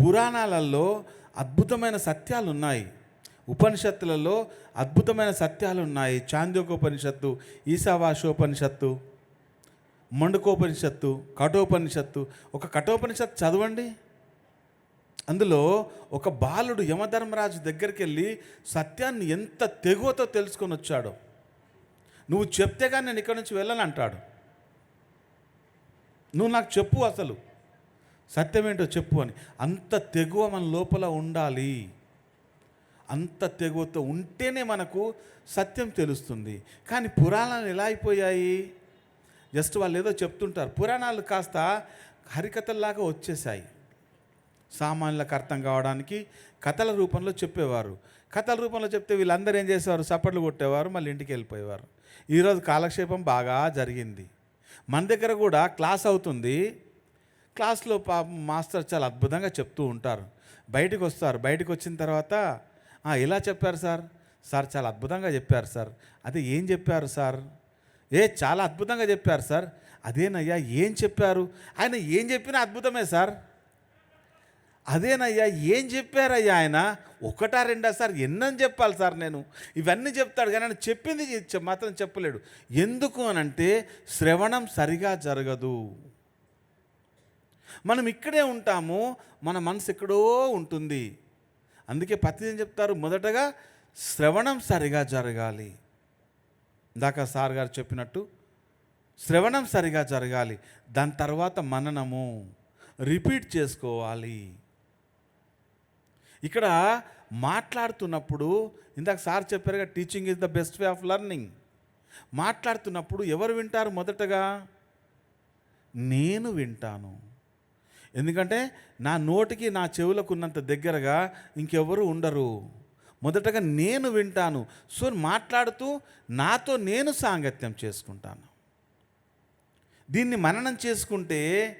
పురాణాలలో అద్భుతమైన సత్యాలు ఉన్నాయి ఉపనిషత్తులలో అద్భుతమైన సత్యాలు ఉన్నాయి చాంద్యోకోపనిషత్తు ఈశావాషోపనిషత్తు మండుకోపనిషత్తు కఠోపనిషత్తు. ఒక కఠోపనిషత్తు చదవండి. అందులో ఒక బాలుడు యమధర్మరాజు దగ్గరికి వెళ్ళి సత్యాన్ని ఎంత తెగువతో తెలుసుకొని వచ్చాడో నువ్వు చెప్తే కానీ నేను ఇక్కడి నుంచి వెళ్ళను అంటాడు నువ్వు నాకు చెప్పు అసలు. సత్యం ఏంటో చెప్పు అని. అంత తెగువ మన లోపల ఉండాలి. అంత తెగువతో ఉంటేనే మనకు సత్యం తెలుస్తుంది. కానీ పురాణాలు ఎలా అయిపోయాయి? జస్ట్ వాళ్ళు ఏదో చెప్తుంటారు. పురాణాలు కాస్త హరికథల్లాగా వచ్చేసాయి సామాన్యులకు అర్థం కావడానికి కథల రూపంలో చెప్పేవారు. కథల రూపంలో చెప్తే వీళ్ళందరూ ఏం చేసేవారు? సపట్లు కొట్టేవారు మళ్ళీ ఇంటికి వెళ్ళిపోయేవారు. ఈరోజు కాలక్షేపం బాగా జరిగింది. మన దగ్గర కూడా క్లాస్ అవుతుంది. క్లాస్లో పా మాస్టర్ చాలా అద్భుతంగా చెప్తూ ఉంటారు. బయటకు వస్తారు బయటకు వచ్చిన తర్వాత ఇలా చెప్పారు సార్. సార్ చాలా అద్భుతంగా చెప్పారు సార్. అదే ఏం చెప్పారు సార్? ఏ చాలా అద్భుతంగా చెప్పారు సార్. అదేనయ్యా ఏం చెప్పారు? ఆయన ఏం చెప్పినా అద్భుతమే సార్. అదేనయ్యా ఏం చెప్పారయ్యా ఆయన? ఒకటా రెండా సార్? ఎన్నని చెప్పాలి సార్ నేను? ఇవన్నీ చెప్తాడు కానీ ఆయన చెప్పింది మాత్రం చెప్పలేడు. ఎందుకు అనంటే శ్రవణం సరిగా జరగదు. మనం ఇక్కడే ఉంటాము మన మనసు ఎక్కడో ఉంటుంది. అందుకే పత్తి చెప్తారు? మొదటగా శ్రవణం సరిగా జరగాలి. ఇందాక సార్ గారు చెప్పినట్టు శ్రవణం సరిగా జరగాలి. దాని తర్వాత మననము రిపీట్ చేసుకోవాలి. ఇక్కడ మాట్లాడుతున్నప్పుడు ఇందాక సార్ చెప్పారుగా teaching is the best way of learning మాట్లాడుతున్నప్పుడు ఎవరు వింటారు మొదటగా? నేను వింటాను. ఎందుకంటే నా నోటికి నా చెవులకు ఉన్నంత దగ్గరగా ఇంకెవరు ఉండరు. మొదటగా నేను వింటాను. సో మాట్లాడుతూ నాతో నేను సాంగత్యం చేసుకుంటాను. దీన్ని మననం చేసుకుంటే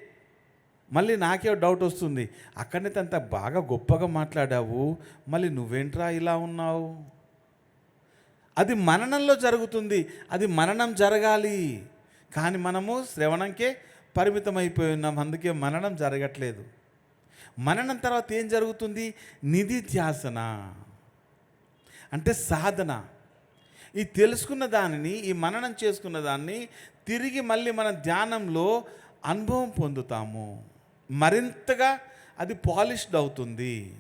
మళ్ళీ నాకే డౌట్ వస్తుంది. అక్కడనే అంత బాగా గొప్పగా మాట్లాడావు. మళ్ళీ నువ్వేంట్రా ఇలా ఉన్నావు? అది మననంలో జరుగుతుంది. అది మననం జరగాలి. కానీ మనము శ్రవణంకే పరిమితం అయిపోయి ఉన్నాం అందుకే మననం జరగట్లేదు. మననం తర్వాత ఏం జరుగుతుంది? నిధిధ్యాసన అంటే సాధన. ఈ తెలుసుకున్న దానిని ఈ మననం చేసుకున్న దాన్ని తిరిగి మళ్ళీ మన ధ్యానంలో అనుభవం పొందుతాము. మరింతగా అది పాలిష్డ్ అవుతుంది.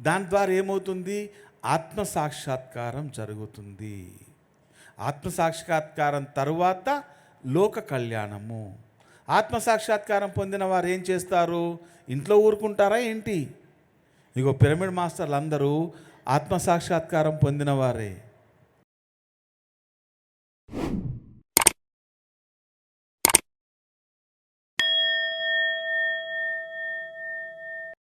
దాని ద్వారా ఏమవుతుంది? ఆత్మ సాక్షాత్కారం జరుగుతుంది. ఆత్మ సాక్షాత్కారం తరువాత లోక కళ్యాణము. ఆత్మ సాక్షాత్కారం పొందిన వారు ఏం చేస్తారు? ఇంట్లో ఊరుకుంటారా ఏంటి? ఇగో పిరమిడ్ మాస్టర్లు అందరూ ఆత్మ సాక్షాత్కారం పొందినవారే